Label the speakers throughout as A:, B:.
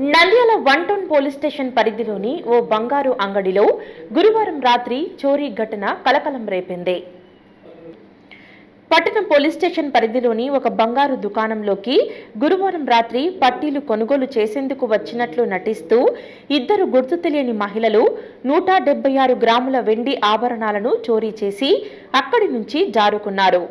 A: Nandyal one town police station పరిధిలోని ఓ బంగారు అంగడిలో గురువారం రాత్రి చోరీ ఘటన కలకలం రేపింది. పట్టణం పోలీస్ స్టేషన్ పరిధిలోని ఒక బంగారు దుకాణంలోకి గురువారం రాత్రి పట్టీలు కొనుగోలు చేసేందుకు వచ్చినట్లు నటిస్తూ ఇద్దరు గుర్తు తెలియని మహిళలు నూట డెబ్బై ఆరు గ్రాముల వెండి ఆభరణాలను చోరీ చేసి అక్కడి నుంచి జారుకున్నారు.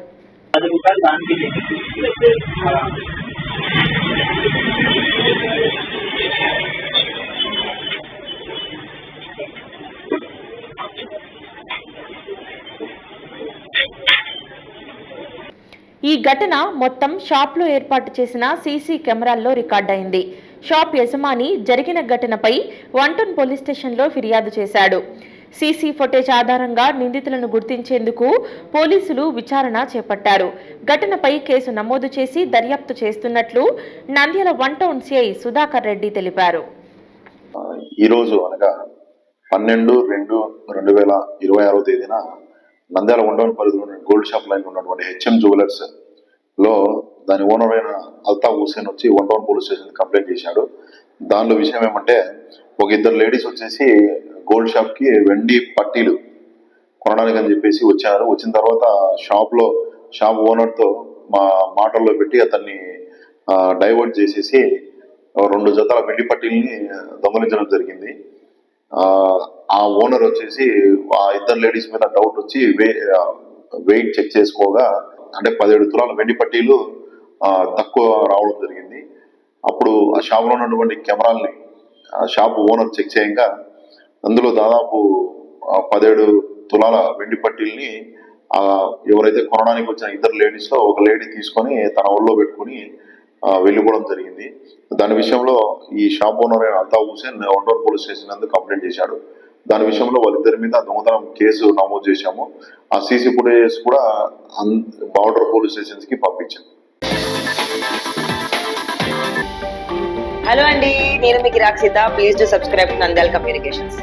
A: ఈ ఘటన మొత్తం షాప్లో ఏర్పాటు చేసిన సీసీ కెమెరాల్లో రికార్డైంది షాప్ యజమాని జరిగిన ఘటనపై వంటన్ పోలీస్ స్టేషన్లో ఫిర్యాదు చేశాడు. సీసీ ఫుటేజ్ ఆధారంగా నిందితులను గుర్తించేందుకు పోలీసులు విచారణ చేపట్టారు. ఘటనపై కేసు నమోదు చేసి దర్యాప్తు చేస్తున్నట్లు Nandyal one town CI Sudhakar Reddy తెలిపారు.
B: ఈరోజు అనగా పన్నెండు రెండు రెండు వేల ఇరవై ఆరో తేదీన నంద్యాల ఉండవని పరిధిలో ఉన్న గోల్డ్ షాప్ లైన్ ఉన్నటువంటి హెచ్ఎం జ్యువెలర్స్లో దాని ఓనర్ అయిన అల్తాఫ్ హుసేన్ వచ్చి వన్ పోలీస్ స్టేషన్ కంప్లైంట్ చేశాడు. దానిలో విషయం ఏమంటే ఒక ఇద్దరు లేడీస్ వచ్చేసి గోల్డ్ షాప్కి వెండి పట్టీలు కొనడానికి అని చెప్పేసి వచ్చారు. వచ్చిన తర్వాత షాప్లో షాప్ ఓనర్తో మా మాటల్లో పెట్టి అతన్ని డైవర్ట్ చేసేసి రెండు జతల వెండి పట్టీల్ని దొంగలించడం జరిగింది. ఆ ఓనర్ వచ్చేసి ఆ ఇద్దరు లేడీస్ మీద డౌట్ వచ్చి వెయిట్ చెక్ చేసుకోగా అంటే పదిహేడు తులాల వెండి పట్టీలు తక్కువ రావడం జరిగింది. అప్పుడు ఆ షాప్లో ఉన్నటువంటి కెమెరాల్ని ఆ షాప్ ఓనర్ చెక్ చేయగా అందులో దాదాపు పదిహేడు తులాల వెండి పట్టీల్ని ఎవరైతే కొనడానికి వచ్చిన ఇద్దరు లేడీస్లో ఒక లేడీ తీసుకొని తన ఒళ్ళో పెట్టుకుని వెళ్ళిపోవడం జరిగింది. దాని విషయంలో ఈ షాప్ ఓనర్ అయిన అల్తా హుసేన్ ఒంటూరు పోలీస్ స్టేషన్ నందు కంప్లైంట్ చేశాడు. దాని విషయంలో వాళ్ళిద్దరి మీద దొంగతనం కేసు నమోదు చేశాము. ఆ సీసీ ఫుటేజెస్ కూడా బార్డర్ పోలీస్ స్టేషన్స్కి పంపించాం.
C: హలో అండి నేను మీకు Rakshita please to subscribe Nandyal communications.